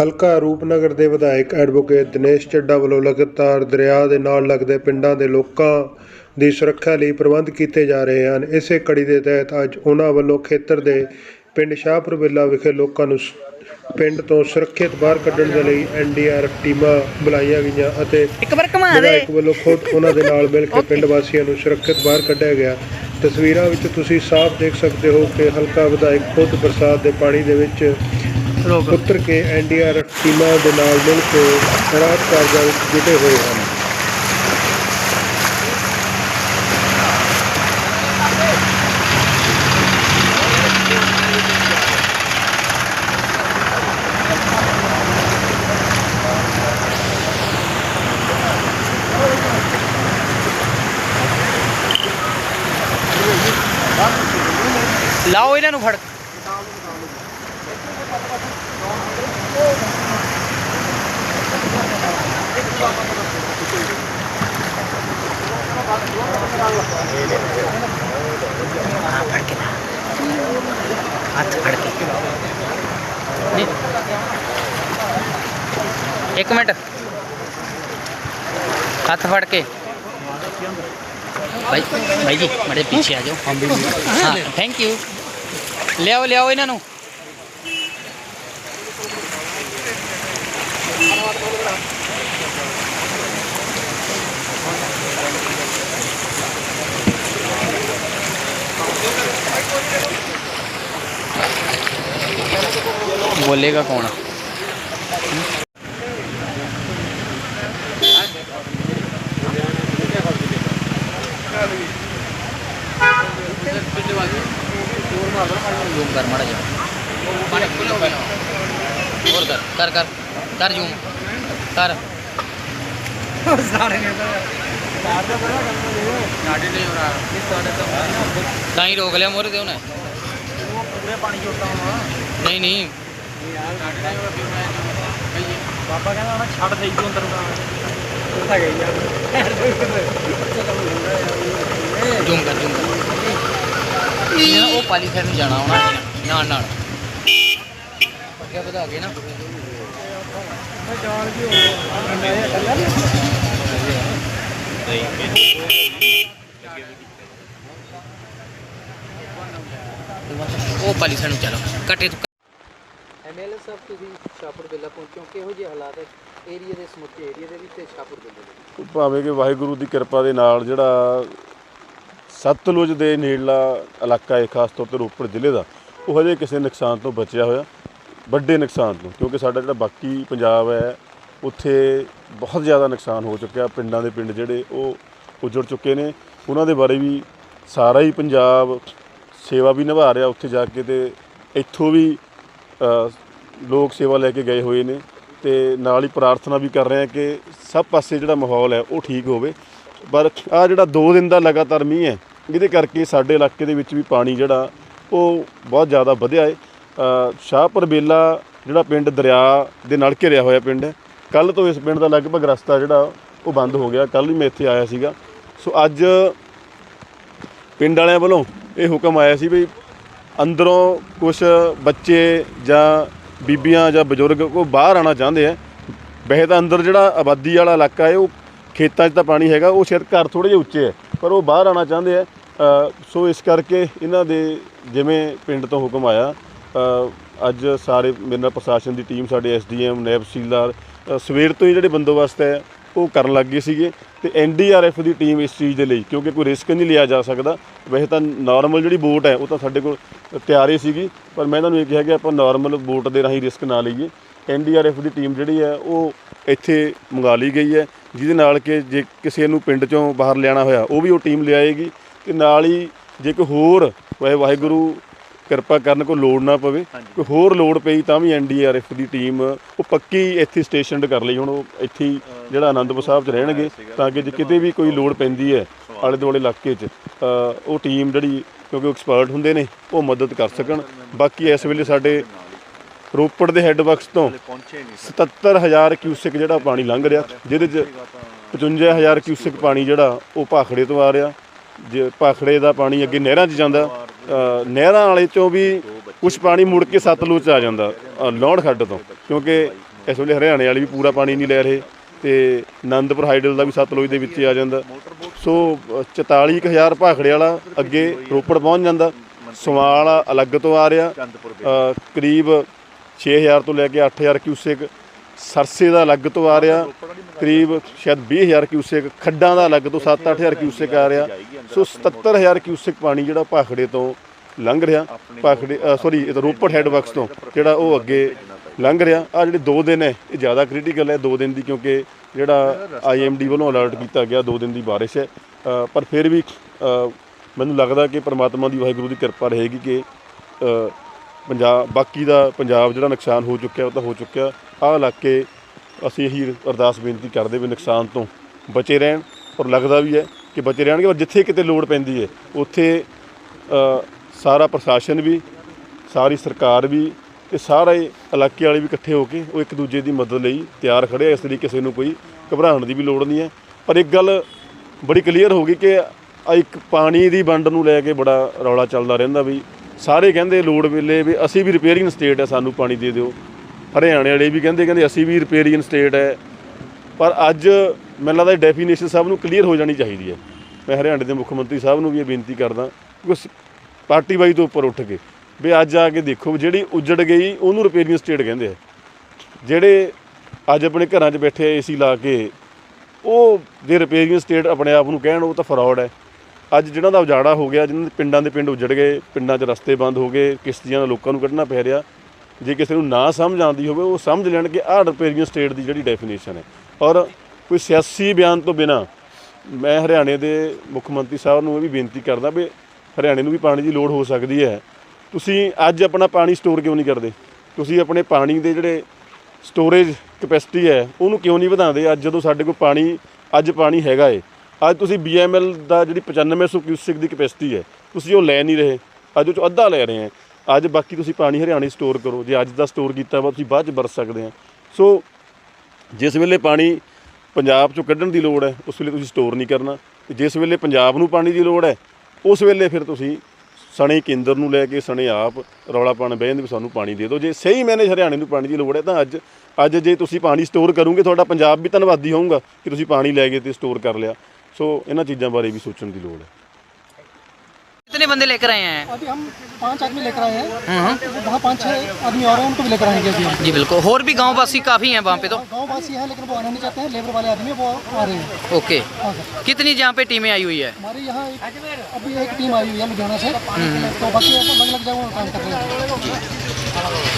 ਹਲਕਾ ਰੂਪਨਗਰ ਦੇ ਵਿਧਾਇਕ ਐਡਵੋਕੇਟ ਦਿਨੇਸ਼ ਚੱਡਾ ਵੱਲੋਂ ਲਗਾਤਾਰ ਦਰਿਆ ਦੇ ਨਾਲ ਲੱਗਦੇ ਪਿੰਡਾਂ ਦੇ ਲੋਕਾਂ ਦੀ ਸੁਰੱਖਿਆ ਲਈ ਪ੍ਰਬੰਧ ਕੀਤੇ ਜਾ ਰਹੇ ਹਨ। ਇਸੇ ਕੜੀ ਦੇ ਤਹਿਤ ਅੱਜ ਉਹਨਾਂ ਵੱਲੋਂ ਖੇਤਰ ਦੇ ਪਿੰਡ ਸ਼ਾਹਪੁਰ ਬਿੱਲਾ ਵਿਖੇ ਲੋਕਾਂ ਨੂੰ ਪਿੰਡ ਤੋਂ ਸੁਰੱਖਿਅਤ ਬਾਹਰ ਕੱਢਣ ਦੇ ਲਈ ਐਨਡੀਆਰਐਫ ਟੀਮਾਂ ਬੁਲਾਈਆਂ ਗਈਆਂ ਅਤੇ ਇੱਕ ਵਾਰ ਘੁਮਾ ਦੇ। ਵਿਧਾਇਕ ਵੱਲੋਂ ਖੁਦ ਉਹਨਾਂ ਦੇ ਨਾਲ ਮਿਲ ਕੇ ਪਿੰਡ ਵਾਸੀਆਂ ਨੂੰ ਸੁਰੱਖਿਅਤ ਬਾਹਰ ਕੱਢਿਆ ਗਿਆ। ਤਸਵੀਰਾਂ ਵਿੱਚ ਤੁਸੀਂ ਸਾਫ਼ ਦੇਖ ਸਕਦੇ ਹੋ ਕਿ ਹਲਕਾ ਵਿਧਾਇਕ ਖੁਦ ਬਰਸਾਤ ਦੇ ਪਾਣੀ ਦੇ ਵਿੱਚ ਉਤਰ ਕੇ ਐਨਡੀਆਰਐਫ ਟੀਮਾਂ ਦੇ ਨਾਲ ਮਿਲ ਕੇ ਰਾਹਤ ਕਾਰਜਾਂ ਵਿੱਚ ਜੁਟੇ ਹੋਏ ਹਨ। ਲਾਓ ਇਹਨਾਂ ਨੂੰ ਫੜ ਹਾਂ ਫੜ ਕੇ ਹੱਥ ਫੜ ਕੇ ਨਹੀਂ। ਇੱਕ ਮਿੰਟ ਹੱਥ ਫੜ ਕੇ ਭਾਈ ਭਾਈ ਜੀ ਮੇਰੇ ਪਿੱਛੇ ਆ ਜਾਓ ਹਾਂ ਥੈਂਕ ਯੂ ਲਿਆਓ ਲਿਆਓ ਇਹਨਾਂ ਨੂੰ बोलेगा कौन जूम कर और कर कर कर कर जूम कर रोक लिया मोरे नहीं नहीं। कहना कर जूम कर ਇਹ ਨਾ ਉਹ ਪਾਲੀ ਸਾਈਡ ਨੂੰ ਜਾਣਾ ਹੋਣਾ ਇਹਨੇ ਨਾਲ ਨਾਲ। ਅੱਗੇ ਵਧਾ ਕੇ ਨਾ। ਜਾਣ ਕੀ ਹੋ ਉਹ ਪਾਲੀ ਸਾਈਡ ਨੂੰ ਚਲੋ ਕੱਟੇ ਤੋਂ ਐਮਐਲਏ ਸਾਹਿਬ ਤੁਸੀਂ ਸ਼ਾਹਪੁਰ ਬਿੱਲਾ ਪਹੁੰਚੋ ਕਿਹੋ ਜਿਹੇ ਹਾਲਾਤ ਹੈ? ਏਰੀਆ ਦੇ ਸਮੁੱਚੇ ਏਰੀਆ ਦੇ ਵਿੱਚ ਤੇ ਸ਼ਾਹਪੁਰ ਬਿੱਲੇ ਦੇ ਵਿੱਚ? ਭਾਵੇਂ ਕਿ ਵਾਹਿਗੁਰੂ ਦੀ ਕਿਰਪਾ ਦੇ ਨਾਲ ਜਿਹੜਾ ਸਤਲੁਜ ਦੇ ਨੇੜਲਾ ਇਲਾਕਾ ਹੈ, ਖਾਸ ਤੌਰ ਤੇ ਰੋਪੜ ਜ਼ਿਲ੍ਹੇ ਦਾ, ਉਹ ਹਜੇ ਕਿਸੇ ਨੁਕਸਾਨ ਤੋਂ ਬਚਿਆ ਹੋਇਆ, ਵੱਡੇ ਨੁਕਸਾਨ ਤੋਂ, ਕਿਉਂਕਿ ਸਾਡਾ ਜਿਹੜਾ ਬਾਕੀ ਪੰਜਾਬ ਹੈ, ਉੱਥੇ ਬਹੁਤ ਜ਼ਿਆਦਾ ਨੁਕਸਾਨ ਹੋ ਚੁੱਕਿਆ, ਪਿੰਡਾਂ ਦੇ ਪਿੰਡ ਜਿਹੜੇ ਉਹ ਉਜੜ ਚੁੱਕੇ ਨੇ, ਉਹਨਾਂ ਦੇ ਬਾਰੇ ਵੀ ਸਾਰਾ ਹੀ ਪੰਜਾਬ ਸੇਵਾ ਵੀ ਨਿਭਾ ਰਿਹਾ, ਉੱਥੇ ਜਾ ਕੇ ਤੇ ਇੱਥੋਂ ਵੀ ਲੋਕ ਸੇਵਾ ਲੈ ਕੇ ਗਏ ਹੋਏ ਨੇ, ਤੇ ਨਾਲ ਹੀ ਪ੍ਰਾਰਥਨਾ ਵੀ ਕਰ ਰਹੇ ਹਾਂ ਕਿ ਸਭ ਪਾਸੇ ਜਿਹੜਾ ਮਾਹੌਲ ਹੈ, ਉਹ ਠੀਕ ਹੋਵੇ, ਪਰ ਆ ਜਿਹੜਾ 2 ਦਿਨ ਦਾ ਲਗਾਤਾਰ ਮੀਂਹ ਹੈ ਜਿਹਦੇ ਕਰਕੇ ਸਾਡੇ ਇਲਾਕੇ ਦੇ ਵਿੱਚ ਵੀ ਪਾਣੀ ਜਿਹੜਾ, ਉਹ ਬਹੁਤ ਜ਼ਿਆਦਾ ਵਧਿਆ ਹੈ ਸ਼ਾਹਪੁਰ ਬੇਲਾ ਜਿਹੜਾ ਪਿੰਡ ਦਰਿਆ ਦੇ ਨਾਲ ਘਿਰਿਆ ਹੋਇਆ ਪਿੰਡ ਹੈ ਕੱਲ ਤੋਂ ਇਸ ਪਿੰਡ ਦਾ ਲਗਭਗ ਰਸਤਾ ਜਿਹੜਾ, ਉਹ ਬੰਦ ਹੋ ਗਿਆ। ਕੱਲ ਹੀ ਮੈਂ ਇੱਥੇ ਆਇਆ ਸੀਗਾ। ਸੋ ਅੱਜ ਪਿੰਡ ਵਾਲਿਆਂ ਵੱਲੋਂ ਇਹ ਹੁਕਮ ਆਇਆ ਸੀ ਵੀ ਅੰਦਰੋਂ ਕੁਝ ਬੱਚੇ ਜਾਂ ਬੀਬੀਆਂ ਜਾਂ ਬਜ਼ੁਰਗ, ਉਹ ਬਾਹਰ ਆਣਾ ਚਾਹੁੰਦੇ ਆ। ਵੈਸੇ ਤਾਂ ਅੰਦਰ ਜਿਹੜਾ ਆਬਾਦੀ ਵਾਲਾ ਇਲਾਕਾ ਹੈ ਉਹ ਖੇਤਾਂ 'ਚ ਤਾਂ ਪਾਣੀ ਹੈਗਾ, ਉਹ ਸ਼ਾਇਦ ਘਰ ਥੋੜੇ ਜਿਹੇ ਉੱਚੇ ਹੈ ਪਰ ਉਹ ਬਾਹਰ ਆਣਾ ਚਾਹੁੰਦੇ ਆ ਸੋ ਇਸ ਕਰਕੇ ਇਹਨਾਂ ਦੇ ਜਿਵੇਂ ਪਿੰਡ ਤੋਂ ਹੁਕਮ ਆਇਆ ਅੱਜ ਸਾਰੇ ਮੇਰੇ ਨਾਲ ਪ੍ਰਸ਼ਾਸਨ ਦੀ ਟੀਮ ਸਾਡੇ ਐਸਡੀਐਮ ਨੈਬ ਸੀਲਦਾਰ ਅ, ਸਵੇਰ ਤੋਂ ਹੀ ਜਿਹੜੇ ਬੰਦੋਬਸਤ ਹੈ ਉਹ ਕਰਨ ਲੱਗ ਗਏ ਸੀਗੇ ਤੇ ਐਨਡੀਆਰਐਫ ਦੀ ਟੀਮ ਇਸ ਚੀਜ਼ ਦੇ ਲਈ ਕਿਉਂਕਿ ਕੋਈ ਰਿਸਕ ਨਹੀਂ ਲਿਆ ਜਾ ਸਕਦਾ। ਵੈਸੇ ਤਾਂ ਨਾਰਮਲ ਜਿਹੜੀ ਬੋਟ ਹੈ ਉਹ ਤਾਂ ਸਾਡੇ ਕੋਲ ਤਿਆਰ ਹੀ ਸੀਗੀ ਪਰ ਮੈਂ ਤੁਹਾਨੂੰ ਇਹ ਕਿਹਾ ਕਿ ਆਪਾਂ ਨਾਰਮਲ ਬੋਟ ਦੇ ਰਾਹੀਂ ਰਿਸਕ ਨਾ ਲਈਏ। ਐਨਡੀਆਰਐਫ ਦੀ ਟੀਮ ਜਿਹੜੀ ਹੈ ਉਹ ਇੱਥੇ ਮੰਗਾ ਲਈ ਗਈ ਹੈ। ਜਿਹਦੇ ਨਾਲ ਕਿ ਜੇ ਕਿਸੇ ਨੂੰ ਪਿੰਡ ਚੋਂ ਬਾਹਰ ਲਿਆਣਾ ਹੋਇਆ ਉਹ ਵੀ ਉਹ ਟੀਮ ਲਿਆਏਗੀ ਤੇ ਨਾਲ ਹੀ ਜੇ ਕੋਈ ਹੋਰ ਵਾਹਿ ਵਾਹਿਗੁਰੂ ਕਿਰਪਾ ਕਰਨ ਕੋਈ ਲੋੜ ਨਾ ਪਵੇ ਕੋਈ ਹੋਰ ਲੋੜ ਪਈ ਤਾਂ ਵੀ ਐਨਡੀਆਰਐਫ ਦੀ ਟੀਮ ਉਹ ਪੱਕੀ ਇੱਥੇ ਸਟੇਸ਼ਨਡ ਕਰ ਲਈ ਹੁਣ ਉਹ ਇੱਥੇ ਜਿਹੜਾ ਆਨੰਦਪੁਰ ਸਾਹਿਬ 'ਚ ਰਹਿਣਗੇ ਤਾਂ ਕਿ ਜੇ ਕਿਤੇ ਵੀ ਕੋਈ ਲੋੜ ਪੈਂਦੀ ਹੈ ਆਲੇ ਦੁਆਲੇ ਇਲਾਕੇ 'ਚ ਉਹ ਟੀਮ ਜਿਹੜੀ ਕਿਉਂਕਿ ਐਕਸਪਰਟ ਹੁੰਦੇ ਨੇ ਉਹ ਮਦਦ ਕਰ ਸਕਣ। ਬਾਕੀ ਇਸ ਵੇਲੇ ਸਾਡੇ ਰੋਪੜ ਦੇ ਹੈੱਡ ਵਰਕਸ ਤੋਂ 77000 ਕਿਊਸੈਕ ਜਿਹੜਾ ਪਾਣੀ ਲੰਘ ਰਿਹਾ ਜਿਹਦੇ 'ਚ 55000 ਕਿਊਸੈਕ ਪਾਣੀ ਜਿਹੜਾ ਉਹ ਭਾਖੜੇ ਤੋਂ ਆ ਰਿਹਾ। ਜੇ ਭਾਖੜੇ ਦਾ ਪਾਣੀ ਅੱਗੇ ਨਹਿਰਾਂ 'ਚ ਜਾਂਦਾ ਨਹਿਰਾਂ ਵਾਲੇ ਚੋਂ ਵੀ ਕੁਝ ਪਾਣੀ ਮੁੜ ਕੇ ਸਤਲੁਜ 'ਚ ਆ ਜਾਂਦਾ ਅ, ਲੋਹੜ ਖੱਡ ਤੋਂ। ਕਿਉਂਕਿ ਇਸ ਵੇਲੇ ਹਰਿਆਣੇ ਵਾਲੇ ਵੀ ਪੂਰਾ ਪਾਣੀ ਨਹੀਂ ਲੈ ਰਹੇ ਤੇ ਆਨੰਦਪੁਰ ਹਾਈਡਲ ਦਾ ਵੀ ਸਤਲੁਜ ਦੇ ਵਿੱਚ ਆ ਜਾਂਦਾ। ਸੋ ਅ, 44000 ਭਾਖੜੇ ਵਾਲਾ ਅੱਗੇ ਰੋਪੜ ਪਹੁੰਚ ਜਾਂਦਾ। ਸਵਾਲ ਅਲੱਗ ਤੋਂ ਆ ਰਿਹਾ। ਕਰੀਬ 6000 ਤੋਂ ਲੈ ਕੇ 8000 ਕਿਊਸੇਕ ਸਰਸੇ ਦਾ ਅਲੱਗ ਤੋਂ ਆ ਰਿਹਾ। ਕਰੀਬ ਸ਼ਾਇਦ 20000 ਕਿਊਸੇਕ ਖੱਡਾਂ ਦਾ ਅਲੱਗ ਤੋਂ 7-8000 ਕਿਊਸੇਕ ਆ ਰਿਹਾ। ਸੋ 77000 ਕਿਊਸੇਕ ਪਾਣੀ ਜਿਹੜਾ ਭਾਖੜੇ ਤੋਂ ਲੰਘ ਰਿਹਾ। ਭਾਖੜੇ ਸੌਰੀ ਇਹ ਤਾਂ ਰੋਪੜ ਹੈਡ ਵਰਕਸ ਤੋਂ ਜਿਹੜਾ ਉਹ ਅੱਗੇ ਲੰਘ ਰਿਹਾ। ਆ ਜਿਹੜੇ 2 ਦਿਨ ਹੈ ਇਹ ਜ਼ਿਆਦਾ ਕ੍ਰਿਟੀਕਲ ਹੈ 2 ਦਿਨ ਦੀ ਕਿਉਂਕਿ ਜਿਹੜਾ ਆਈਐਮਡੀ ਵੱਲੋਂ ਅਲਰਟ ਕੀਤਾ ਗਿਆ 2 ਦਿਨ ਦੀ ਬਾਰਿਸ਼ ਹੈ। ਪਰ ਫਿਰ ਵੀ ਮੈਨੂੰ ਲੱਗਦਾ ਕਿ ਪ੍ਰਮਾਤਮਾ ਦੀ ਵਾਹਿਗੁਰੂ ਦੀ ਕਿਰਪਾ ਰਹੇਗੀ ਕਿ ਪੰਜਾਬ, ਬਾਕੀ ਦਾ ਪੰਜਾਬ ਜਿਹੜਾ ਨੁਕਸਾਨ ਹੋ ਚੁੱਕਿਆ, ਉਹ ਤਾਂ ਹੋ ਚੁੱਕਿਆ। ਆਹ ਇਲਾਕੇ ਅਸੀਂ ਇਹੀ ਅਰਦਾਸ ਬੇਨਤੀ ਕਰਦੇ ਵੀ ਨੁਕਸਾਨ ਤੋਂ ਬਚੇ ਰਹਿਣ, ਔਰ ਲੱਗਦਾ ਵੀ ਹੈ ਕਿ ਬਚੇ ਰਹਿਣਗੇ ਔਰ ਜਿੱਥੇ ਕਿਤੇ ਲੋੜ ਪੈਂਦੀ ਹੈ, ਉੱਥੇ ਸਾਰਾ ਪ੍ਰਸ਼ਾਸਨ ਵੀ, ਸਾਰੀ ਸਰਕਾਰ ਵੀ ਤੇ ਸਾਰੇ ਇਲਾਕੇ ਵਾਲੇ ਵੀ ਇਕੱਠੇ ਹੋ ਕੇ ਉਹ ਇੱਕ ਦੂਜੇ ਦੀ ਮਦਦ ਲਈ ਤਿਆਰ ਖੜੇ ਆ। ਇਸ ਲਈ ਕਿਸੇ ਨੂੰ ਕੋਈ ਘਬਰਾਉਣ ਦੀ ਵੀ ਲੋੜ ਨਹੀਂ ਹੈ। ਪਰ ਇੱਕ ਗੱਲ ਬੜੀ ਕਲੀਅਰ ਹੋ ਗਈ ਕਿ ਇੱਕ ਪਾਣੀ ਦੀ ਵੰਡ ਨੂੰ ਲੈ ਕੇ ਬੜਾ ਰੌਲਾ ਚੱਲਦਾ ਰਹਿੰਦਾ ਵੀ ਸਾਰੇ ਕਹਿੰਦੇ ਲੋੜ ਵੇਲੇ ਵੀ ਅਸੀਂ ਵੀ ਰਿਪੇਅਰਿੰਗ ਸਟੇਟ ਹੈ ਸਾਨੂੰ ਪਾਣੀ ਦੇ ਦਿਓ। ਹਰਿਆਣੇ ਵਾਲੇ ਵੀ ਕਹਿੰਦੇ ਕਹਿੰਦੇ ਅਸੀਂ ਵੀ ਰਿਪੇਅਰਿੰਗ ਸਟੇਟ ਹੈ ਪਰ ਅੱਜ ਮੈਨੂੰ ਲੱਗਦਾ ਡੈਫੀਨੇਸ਼ਨ ਸਭ ਨੂੰ ਕਲੀਅਰ ਹੋ ਜਾਣੀ ਚਾਹੀਦੀ ਹੈ। ਮੈਂ ਹਰਿਆਣੇ ਦੇ ਮੁੱਖ ਮੰਤਰੀ ਸਾਹਿਬ ਨੂੰ ਵੀ ਇਹ ਬੇਨਤੀ ਕਰਦਾ ਕਿ ਪਾਰਟੀ ਬਾਈ ਤੋਂ ਉੱਪਰ ਉੱਠ ਕੇ, ਵੀ ਅੱਜ ਆ ਕੇ ਦੇਖੋ ਜਿਹੜੀ ਉਜੜ ਗਈ, ਉਹਨੂੰ ਰਿਪੇਅਰਿੰਗ ਸਟੇਟ ਕਹਿੰਦੇ ਆ। ਜਿਹੜੇ ਅੱਜ ਆਪਣੇ ਘਰਾਂ 'ਚ ਬੈਠੇ ਏਸੀ ਲਾ ਕੇ, ਉਹ ਜੇ ਰਿਪੇਅਰਿੰਗ ਸਟੇਟ ਆਪਣੇ ਆਪ ਨੂੰ ਕਹਿਣ, ਉਹ ਤਾਂ ਫਰਾਡ ਹੈ। ਅੱਜ ਜਿਹਨਾਂ ਦਾ ਉਜਾੜਾ ਹੋ ਗਿਆ ਜਿਹਨਾਂ ਦੇ ਪਿੰਡਾਂ ਦੇ ਪਿੰਡ ਉਜੜ ਗਏ, ਪਿੰਡਾਂ 'ਚ ਰਸਤੇ ਬੰਦ ਹੋ ਗਏ, ਕਿਸ਼ਤੀਆਂ ਨਾਲ ਲੋਕਾਂ ਨੂੰ ਕੱਢਣਾ ਪੈ ਰਿਹਾ, ਜੇ ਕਿਸੇ ਨੂੰ ਨਾ ਸਮਝ ਆਉਂਦੀ ਹੋਵੇ, ਉਹ ਸਮਝ ਲੈਣ ਕਿ ਆਹ ਰਿਪੇਅਰਿੰਗ ਸਟੇਟ ਦੀ ਜਿਹੜੀ ਡੈਫੀਨੇਸ਼ਨ ਹੈ। ਔਰ ਕੋਈ ਸਿਆਸੀ ਬਿਆਨ ਤੋਂ ਬਿਨਾ ਮੈਂ ਹਰਿਆਣੇ ਦੇ ਮੁੱਖ ਮੰਤਰੀ ਸਾਹਿਬ ਨੂੰ ਇਹ ਵੀ ਬੇਨਤੀ ਕਰਦਾ ਵੀ ਹਰਿਆਣੇ ਨੂੰ ਵੀ ਪਾਣੀ ਦੀ ਲੋੜ ਹੋ ਸਕਦੀ ਹੈ। ਤੁਸੀਂ ਅੱਜ ਆਪਣਾ ਪਾਣੀ ਸਟੋਰ ਕਿਉਂ ਨਹੀਂ ਕਰਦੇ? ਤੁਸੀਂ ਆਪਣੇ ਪਾਣੀ ਦੇ ਜਿਹੜੇ ਸਟੋਰੇਜ ਕਪੈਸਿਟੀ ਹੈ, ਉਹਨੂੰ ਕਿਉਂ ਨਹੀਂ ਵਧਾਉਂਦੇ? ਅੱਜ ਜਦੋਂ ਸਾਡੇ ਕੋਲ ਪਾਣੀ, ਅੱਜ ਪਾਣੀ ਹੈਗਾ ਏ ਅੱਜ ਤੁਸੀਂ BML ਦਾ ਜਿਹੜੀ 9500 ਕਿਊਸਿਕ ਦੀ ਕਪੈਸਿਟੀ ਹੈ, ਤੁਸੀਂ ਉਹ ਲੈ ਨਹੀਂ ਰਹੇ। ਅੱਜ ਉਹ ਚੋਂ ਅੱਧਾ ਲੈ ਰਹੇ ਹੈ। ਅੱਜ ਬਾਕੀ ਤੁਸੀਂ ਪਾਣੀ ਹਰਿਆਣੇ ਸਟੋਰ ਕਰੋ। ਜੇ ਅੱਜ ਦਾ ਸਟੋਰ ਕੀਤਾ ਵਾ, ਤੁਸੀਂ ਬਾਅਦ ਚ ਵਰਤ ਸਕਦੇ ਆ ਸੋ ਜਿਸ ਵੇਲੇ ਪਾਣੀ ਪੰਜਾਬ ਚੋਂ ਕੱਢਣ ਦੀ ਲੋੜ ਹੈ, ਉਸ ਵੇਲੇ ਤੁਸੀਂ ਸਟੋਰ ਨਹੀਂ ਕਰਨਾ। ਤੇ ਜਿਸ ਵੇਲੇ ਪੰਜਾਬ ਨੂੰ ਪਾਣੀ ਦੀ ਲੋੜ ਹੈ, ਉਸ ਵੇਲੇ ਫਿਰ ਤੁਸੀਂ ਸਣੇ ਕੇਂਦਰ ਨੂੰ ਲੈ ਕੇ, ਸਣੇ ਆਪ ਰੌਲਾ ਪਾਣ ਬਹਿ ਜਾਂਦੇ ਵੀ ਸਾਨੂੰ ਪਾਣੀ ਦੇ ਦਿਓ। ਜੇ ਸਹੀ ਮੈਨੇਜ ਹਰਿਆਣੇ ਨੂੰ ਪਾਣੀ ਦੀ ਲੋੜ ਹੈ, ਤਾਂ ਅੱਜ ਅੱਜ ਜੇ ਤੁਸੀਂ ਪਾਣੀ ਸਟੋਰ ਕਰੋਗੇ, ਤੁਹਾਡਾ ਪੰਜਾਬ ਵੀ ਧੰਨਵਾਦੀ ਹੋਊਗਾ ਕਿ ਤੁਸੀਂ ਪਾਣੀ ਲੈ ਗਏ ਤੇ ਸਟੋਰ ਕਰ ਲਿਆ। ਸੋ ਇਹਨਾਂ ਚੀਜ਼ਾਂ ਬਾਰੇ ਵੀ ਸੋਚਣ ਦੀ ਲੋੜ ਹੈ कितने बंदे लेकर आए हैं अभी हम पांच आदमी लेकर आए हैं हम्म, वहाँ पाँच छः आदमी और हैं उनको भी लेकर आएंगे अभी हम। जी बिल्कुल और भी गांव वासी काफ़ी हैं वहाँ पे तो गाँव वासी हैं लेकिन वो आना नहीं चाहते हैं लेबर वाले आदमी हैं, वो आ रहे हैं ओके हाँ सर कितनी जहाँ पे टीमें आई हुई है हमारे यहाँ एक- अभी एक टीम आई हुई है लुधियाना से तो बाकी अलग अलग जगह काम कर रहे हैं